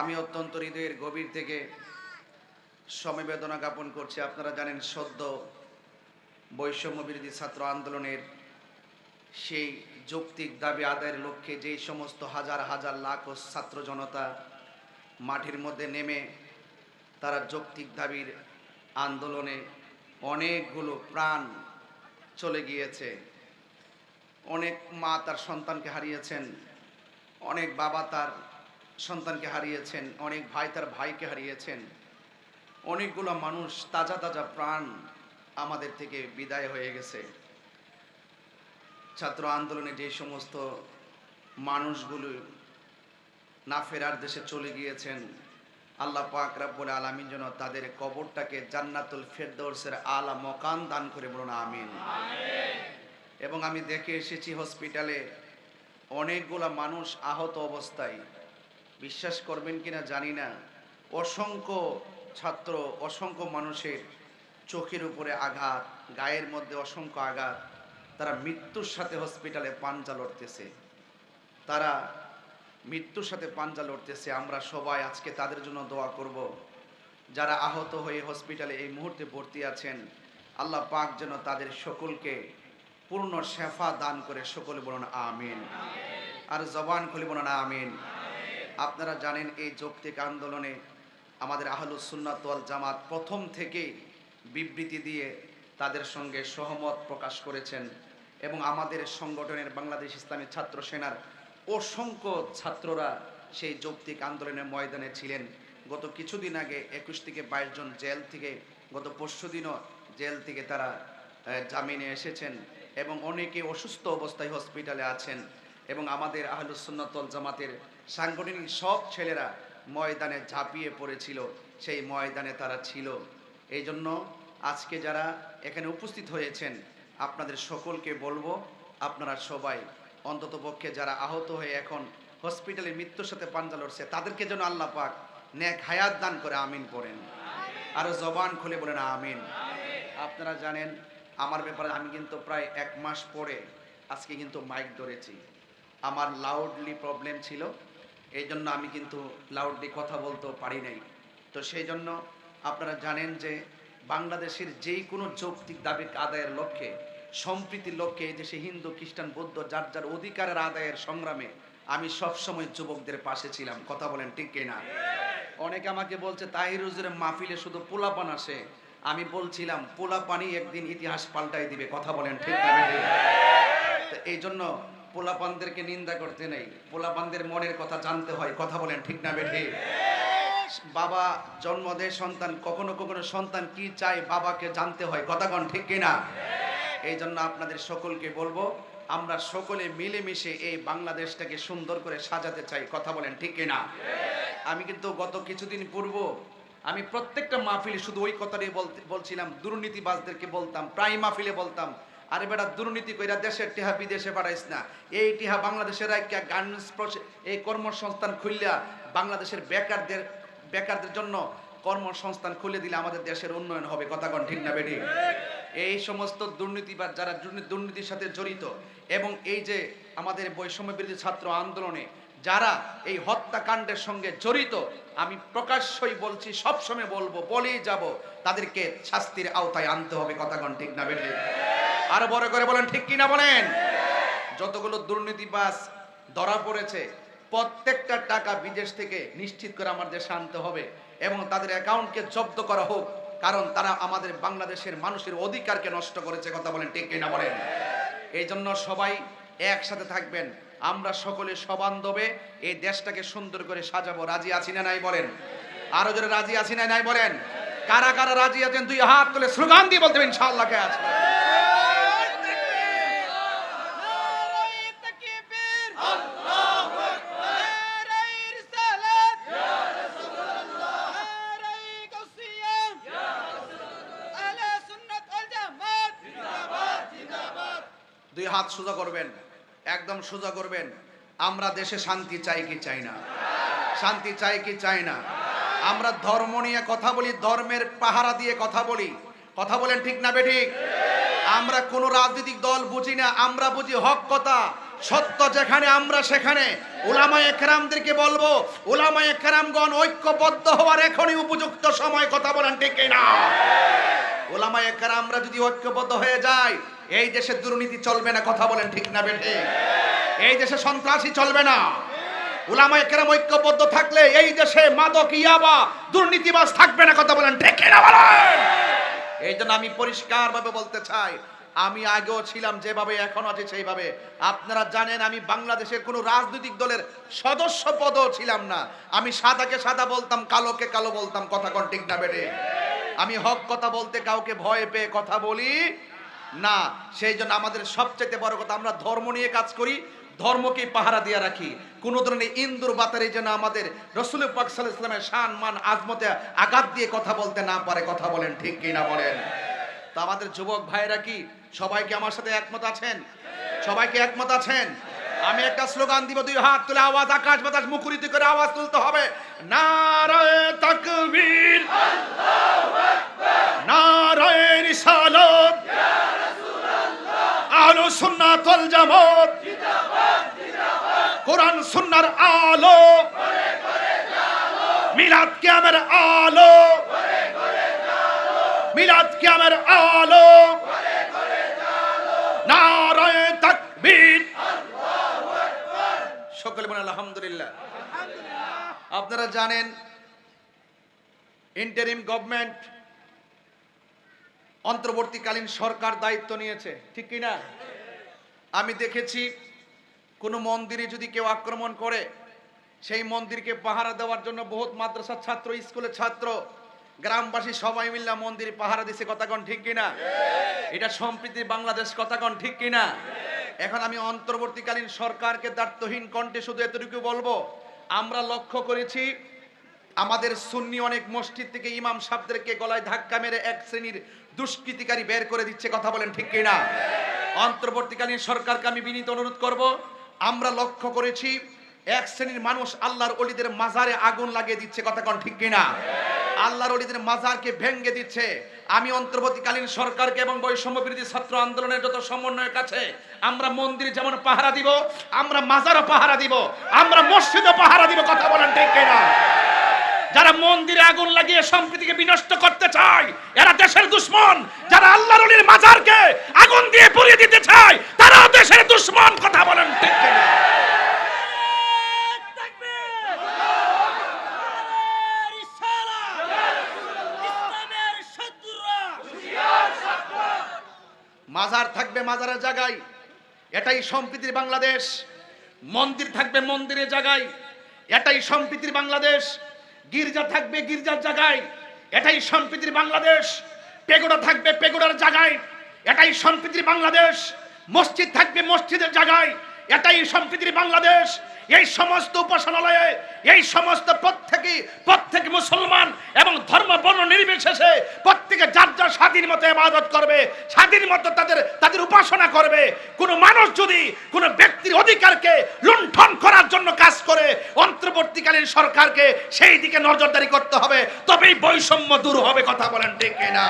আমি অত্যন্ত হৃদয়ের গভীর থেকে সমবেদনা জ্ঞাপন করছি। আপনারা জানেন সদ্য বৈষম্য বিরোধী ছাত্র আন্দোলনের সেই যৌক্তিক দাবি আদায়ের লক্ষ্যে যেই সমস্ত হাজার হাজার লাখ ছাত্র জনতা মাটির মধ্যে নেমে তারা যৌক্তিক দাবির আন্দোলনে অনেকগুলো প্রাণ চলে গিয়েছে। অনেক মা তার সন্তানকে হারিয়েছেন, অনেক বাবা তার সন্তানকে হারিয়েছেন, অনেক ভাই তার ভাইকে হারিয়েছেন, অনেকগুলো মানুষ তাজা তাজা প্রাণ আমাদের থেকে বিদায় হয়ে গেছে। ছাত্র আন্দোলনে যে সমস্ত মানুষগুলো না ফেরার দেশে চলে গিয়েছেন, আল্লাহ পাক রাব্বুল আলামিন যেন তাদের কবরটাকে জান্নাতুল ফেরদৌসের আলা মকান দান করে বলুন, আমিন। এবং আমি দেখে এসেছি হসপিটালে অনেকগুলা মানুষ আহত অবস্থায়। বিশ্বাস করবেন কিনা জানি না। অসংখ্য ছাত্র, অসংখ্য মানুষের চোখের উপরে আঘাত, গায়ের মধ্যে অসংখ্য আঘাত, তারা মৃত্যুর সাথে হসপিটালে পাঞ্জা লড়তেছে। তারা মৃত্যুর সাথে পাঞ্জা লড়তেছে। আমরা সবাই আজকে তাদের জন্য দোয়া করব। যারা আহত হয়ে হসপিটালে এই মুহূর্তে ভর্তি আছেন, আল্লাহ পাক যেন তাদের সকলকে পূর্ণ শেফা দান করে সকলে বলুন আমিন। আর জবান খুলে বলুন আমিন। আপনারা জানেন এই যৌক্তিক আন্দোলনে আমাদের আহলুস সুন্নাত ওয়াল জামাত প্রথম থেকেই বিবৃতি দিয়ে তাদের সঙ্গে সহমত প্রকাশ করেছেন এবং আমাদের সংগঠনের বাংলাদেশ ইসলামী ছাত্র সেনার অসংখ্য ছাত্ররা সেই যৌক্তিক আন্দোলনের ময়দানে ছিলেন। গত কিছুদিন আগে একুশ থেকে বাইশ জন জেল থেকে, গত পরশু দিনও জেল থেকে তারা জামিনে এসেছেন এবং অনেকে অসুস্থ অবস্থায় হসপিটালে আছেন এবং আমাদের আহলুসুন্নতল জামাতের সাংগঠনিক সব ছেলেরা ময়দানে ঝাঁপিয়ে পড়েছিল, সেই ময়দানে তারা ছিল। এই জন্য আজকে যারা এখানে উপস্থিত হয়েছেন, আপনাদের সকলকে বলব, আপনারা সবাই অন্ততপক্ষে যারা আহত হয়ে এখন হসপিটালে মৃত্যুর সাথে পাঞ্জা লড়ছে, তাদেরকে যেন আল্লাহ পাক ন্যাক হায়াত দান করে আমিন পড়েন আরও জবান খুলে বলেন আমিন। আপনারা জানেন, আমার ব্যাপারে আমি কিন্তু প্রায় এক মাস পরে আজকে কিন্তু মাইক ধরেছি। আমার লাউডলি প্রবলেম ছিল এই জন্য আমি কিন্তু লাউডলি কথা বলতে পারি নাই। তো সেই জন্য আপনারা জানেন যে বাংলাদেশের যেই কোনো যৌক্তিক দাবি আদায়ের লক্ষ্যে সম্প্রীতির লক্ষ্যে এই দেশে হিন্দু, খ্রিস্টান, বৌদ্ধ, যার যার অধিকারের আদায়ের সংগ্রামে আমি সবসময় যুবকদের পাশে ছিলাম। কথা বলেন ঠিক কিনা অনেকে আমাকে বলছে তাহির হুজুরের মাহফিলে শুধু পোলাপান আসে। আমি বলছিলাম পোলাপানি একদিন ইতিহাস পাল্টাই দিবে। কথা বলেন ঠিক না এই জন্য পোলাপানদেরকে নিন্দা করতে নেই। পোলাপানদের মনের কথা জানতে হয়, কথা বলেন ঠিক না বেঠে? বাবা জন্ম দেয় সন্তান, কখনো কখনো সন্তান কি চায় বাবাকে জানতে হয়, কথা কন ঠিক কিনা? এই জন্য আপনাদের সকলকে বলব, আমরা সকলে মিলেমিশে এই বাংলাদেশটাকে সুন্দর করে সাজাতে চাই, কথা বলেন ঠিক কিনা? আমি কিন্তু গত কিছুদিন পূর্ব আমি প্রত্যেকটা মাহফিলে শুধু ওই কথাটাই বলছিলাম, দুর্নীতিবাজদেরকে বলতাম, প্রায় মাহফিলে বলতাম আরে বেটা, দুর্নীতি কইরা দেশের টিহা বিদেশে পাঠাইস না। এই টিহা বাংলাদেশের একটা গার্মেন্টস এই কর্মসংস্থান খুললা বাংলাদেশের বেকারদের বেকারদের জন্য কর্মসংস্থান খুলে দিলে আমাদের দেশের উন্নয়ন হবে। কথা কন ঠিক না, বেটি? এই সমস্ত দুর্নীতিবাদ যারা দুর্নীতির সাথে জড়িত এবং এই যে আমাদের বৈষম্য বিরোধী ছাত্র আন্দোলনে যারা এই হত্যাকাণ্ডের সঙ্গে জড়িত, আমি প্রকাশ্যই বলছি, সবসময় বলব, বলেই যাব, তাদেরকে শাস্তির আওতায় আনতে হবে। কথা কন ঠিক না, বেটি? আরও বড় করে বলেন, ঠিক কিনা বলেন? যতগুলো দুর্নীতিবাজ ধরা পড়েছে, প্রত্যেকটা টাকা বিদেশ থেকে নিশ্চিত করে আমাদের দেশে আনতে হবে এবং তাদের অ্যাকাউন্টকে জব্দ করা হোক, কারণ তারা আমাদের বাংলাদেশের মানুষের অধিকারকে নষ্ট করেছে, কথা বলেন, ঠিক কিনা বলেন? এই জন্য সবাই একসাথে থাকবেন, আমরা সকলে সবান্ধবে এই দেশটাকে সুন্দর করে সাজাবো। রাজি আছি না নাই বলেন? আরও যারা রাজি আছি না নাই বলেন? কারা কারা রাজি আছেন, দুই হাত তুলে স্লোগান দিয়ে বলতে ইনশাআল্লাহ আছে নারায়ে তাকবীর নারায়ে রিসালাত নারায়ে গাউসিয়া আহলে সুন্নাত ওয়াল জামাত দুই হাত সোজা করবেন, একদম সোজা করবেন, আমরা দেশে শান্তি চাই কি চাই না? শান্তি চাই কি চাই না? আমরা ধর্ম নিয়ে কথা বলি, ধর্মের পাহারা দিয়ে কথা বলি। কথা বলেন ঠিক না বেঠিক? আমরা কোন রাজনৈতিক দল বুঝি না, আমরা বুঝি হক কথা, সত্য যেখানে, আমরা সেখানে। ওলামায়ে কেরামদেরকে বলব ওলামায়ে কেরামগণ ঐক্যবদ্ধ হওয়ার এখনই উপযুক্ত সময়, কথা বলেন ঠিক না ওলামায়ে কেরামরা যদি ঐক্যবদ্ধ হয়ে যায়, এই দেশে দুর্নীতি চলবে না, কথা বলেন ঠিক না বেঠে? এই দেশে সন্ত্রাসী চলবে না। ওলামায়ে কেরাম ঐক্যবদ্ধ থাকলে এই দেশে মাদক, ইয়াবা, দুর্নীতিবাজ থাকবে না, কথা বলেন ঠিক না বলেন? এই জন্য আমি পরিষ্কারভাবে বলতে চাই, আমি আগেও ছিলাম, যেভাবে এখন আছি সেইভাবে। আপনারা জানেন, আমি বাংলাদেশের কোনো রাজনৈতিক দলের সদস্য পদও ছিলাম না। আমি সাদাকে সাদা বলতাম, কালোকে কালো বলতাম, কথা কোন ঠিক না বেড়ে আমি হক কথা বলতে কাউকে ভয় পেয়ে কথা বলি না। সেই জন্য আমাদের সবচেয়ে বড় কথা, আমরা ধর্ম নিয়ে কাজ করি ধর্মকে পাহারা দিয়ে রাখি। কোন ধরনের ইন্দুর বাতারি যেন আমাদের রসুল পাক আলাইহি শান, মান, আজমতে আঘাত দিয়ে কথা বলতে না পারে, কথা বলেন ঠিক কি না বলেন? তো আমাদের যুবক ভাইরা কি সবাইকে আমার সাথে একমত আছেন? সবাইকে একমত আছেন? আমি একটা স্লোগান দিব, দুই হাত তুলে আওয়াজ, আকাশ বাতাস মুখরিত করে আওয়াজ তুলতে হবে। নারায়ে তাকবীর। নারায়ে জামাত। কোরআন সুন্নার আলো। মিলাদ কিয়ামের আলো। মিলাদ কিয়ামের আলো। তাকবীর। সকলে বলেন, আলহামদুলিল্লাহ। আপনারা জানেন ইন্টারিম গভর্নমেন্ট অন্তর্বর্তীকালীন সরকার দায়িত্ব নিয়েছে। ঠিক কি না আমি দেখেছি কোনো মন্দিরে যদি কেউ আক্রমণ করে, সেই মন্দিরকে পাহারা দেওয়ার জন্য বহুত মাদ্রাসার ছাত্র, স্কুলের ছাত্র, গ্রামবাসী সবাই মিল্লা মন্দিরে পাহারা দিছে কথাগণ ঠিক কিনা? এটা সম্প্রীতির বাংলাদেশ কথাগণ ঠিক কিনা? এখন আমি অন্তর্বর্তীকালীন সরকারকে দায়িত্বহীন কণ্ঠে শুধু এতটুকু বলব, আমরা লক্ষ্য করেছি আমাদের সুন্নি অনেক মসজিদ থেকে ইমাম সাহেবদেরকে গলায় ধাক্কা মেরে এক শ্রেণির দুষ্কৃতিকারী বের করে দিচ্ছে, কথা বলেন ঠিক কিনা? অন্তর্বর্তীকালীন সরকারকে আমি বিনীত অনুরোধ করব। আমরা লক্ষ্য করেছি, এক শ্রেণির মানুষ আল্লাহর অলিদের মাজারে আগুন লাগিয়ে দিচ্ছে, কথা কোন ঠিক কিনা? আল্লাহর অলিদের মাজারকে ভেঙ্গে দিচ্ছে। আমি অন্তর্বর্তীকালীন সরকারকে এবং বৈষম্য বিরোধী ছাত্র আন্দোলনের যত সমন্বয়ের কাছে আমরা মন্দির যেমন পাহারা দিব, আমরা মাজারও পাহারা দিব, আমরা মসজিদও পাহারা দিব, কথা বলেন ঠিক কিনা? যারা মন্দিরে আগুন লাগিয়ে সম্প্রীতিকে বিনষ্ট করতে চায়, এরা দেশের দুশ্মন। যারা আল্লাহর অলির মাজারকে আগুন দিয়ে পুড়িয়ে দিতে চায়, তারাও দেশের দুশ্মন, কথা বলেন ঠিক মাজার থাকবে মাজারের জায়গায়, এটাই সম্প্রীতির বাংলাদেশ। মন্দির থাকবে মন্দিরের জায়গায়, এটাই সম্প্রীতির বাংলাদেশ। গির্জা থাকবে গির্জার জায়গায়। এটাই সম্প্রীতির বাংলাদেশ। পেগোড়া থাকবে পেগোড়ার জায়গায়। এটাই সম্প্রীতির বাংলাদেশ। মসজিদ থাকবে মসজিদের জায়গায়। এটাই সম্প্রীতির বাংলাদেশ। এই সমস্ত উপাসনালয়ে, এই সমস্ত প্রত্যেকে, প্রত্যেক মুসলমান এবং ধর্ম, বর্ণ নির্বিশেষে প্রত্যেকে যার যার স্বাধীন মতো ইবাদত করবে, স্বাধীন মতো তাদের তাদের উপাসনা করবে, কোন মানুষ যদি কোনো ব্যক্তির অধিকারকে লুণ্ঠন করার জন্য কাজ করে অন্তর্বর্তীকালীন সরকারকে সেই দিকে নজরদারি করতে হবে। তবেই বৈষম্য দূর হবে কথা বলেন ঠিক না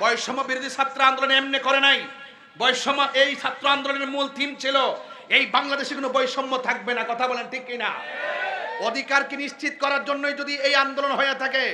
বৈষম্য বিরোধী ছাত্র আন্দোলন এমনি করে নাই। বৈষম্য, এই ছাত্র আন্দোলনের মূল থিম ছিল, এই বাংলাদেশে কোনো বৈষম্য থাকবে না, কথা বলেন ঠিক কিনা। অধিকারকে নিশ্চিত করার জন্যই যদি এই আন্দোলন হয়ে থাকে,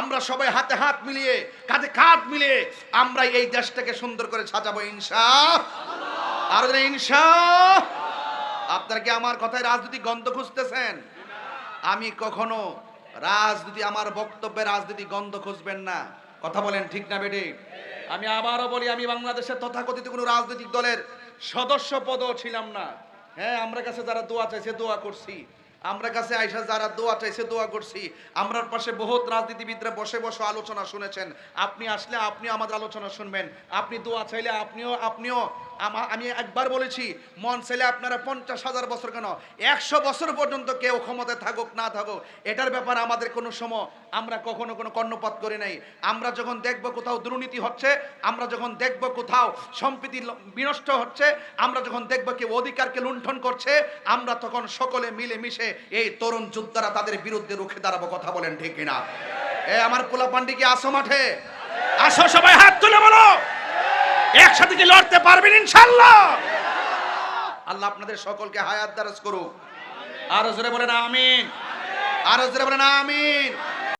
আমরা সবাই হাতে হাত মিলিয়ে, কাঁধে কাঁধ মিলিয়ে আমরা এই দেশটাকে সুন্দর করে সাজাবো, ইনশা আর ইনশা আপনারা কি আমার কথায় রাজনৈতিক গন্ধ খুঁজতেছেন? আমি কখনো রাজনীতি, আমার বক্তব্যে রাজনীতি গন্ধ খুঁজবেন না। কথা বলেন ঠিক না বেটে? আমি আবারও বলি, আমি বাংলাদেশের তথাকথিত কোনো রাজনৈতিক দলের সদস্য পদও ছিলাম না। হ্যাঁ আমরা কাছে যারা দোয়া চাইছে দোয়া করছি। আমরা কাছে আইসা যারা দোয়া চাইছে দোয়া করছি। আমরার পাশে বহুত রাজনীতিবিদরা বসে বসে আলোচনা শুনেছেন। আপনি আসলে আপনি আমাদের আলোচনা শুনবেন। আপনি দোয়া চাইলে আপনিও আপনিও আমা- আমি একবার বলেছি, মন চাইলে আপনারা পঞ্চাশ হাজার বছর কেন? একশো বছর পর্যন্ত কেউ ক্ষমতায় থাকুক, না থাকুক, এটার ব্যাপারে আমাদের কোনো সময় আমরা কখনো কোনো কর্ণপাত করি নাই। আমরা যখন দেখব কোথাও দুর্নীতি হচ্ছে, আমরা যখন দেখব কোথাও সম্প্রীতি বিনষ্ট হচ্ছে, আমরা যখন দেখব কেউ অধিকারকে লুণ্ঠন করছে, আমরা তখন সকলে মিলে মিশে এই তরুণ যোদ্ধারা তাদের বিরুদ্ধে রুখে দাঁড়াবো, কথা বলেন ঠিক কিনা? এ, আমার পোলা পান্ডি কি আসো মাঠে? আসো সবাই, হাত তুলে বলো! একসাথে কি লড়তে পারবেন ইনশাল্লাহ আল্লাহ আপনাদের সকলকে হায়াত দারাজ করুক। আরও জোরে বলেন আমিন। আরও জোরে বলেন আমিন।